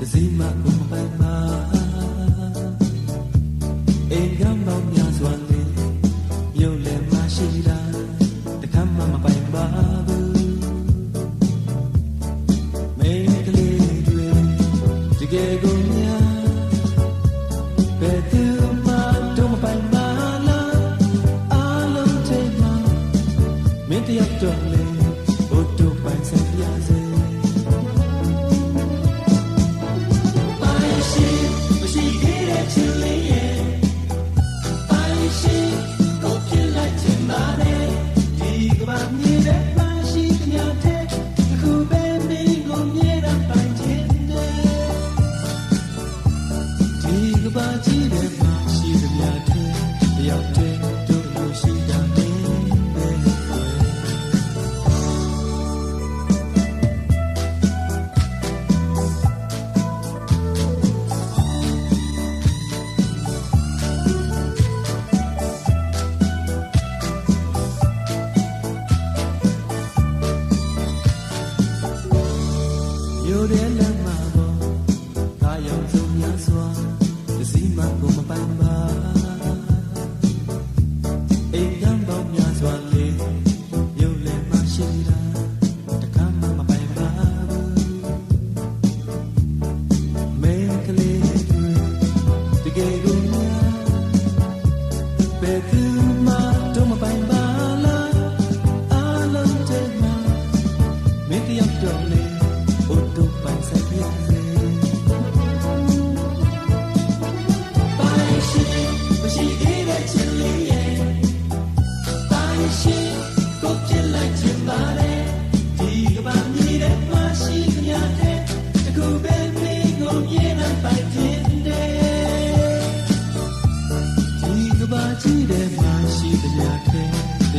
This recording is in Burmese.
တစည်းမကုန်ပန်းမှာအိမ်ကမ်းပေါင်းများစွာနဲ့မြုပ်လည်းမရှိတာတခါမှမပိုင်ပါဘူးမိန်းကလေးတွေတကယ်ကိုများဘယ်သူမှတော့မပိုင်ပါလားအလုံးချိန်မှာမင်းတယောက်တော့လေဘုတ်တို့ပိုင်ဆက်ပြစေ Bye. ရိုတဲ့လမ်းမှာပေါ်သာယောင်ဆုံးများစွာတစည်းမှကိုမပိုင်ပါအိမ်ကံပေါင်းများစွာလေးမြုပ်လည်းမရှိတာတခါမှမပိုင်ပါဘူးမင်းကလေးတကယ်ကိုများဘယ်သူ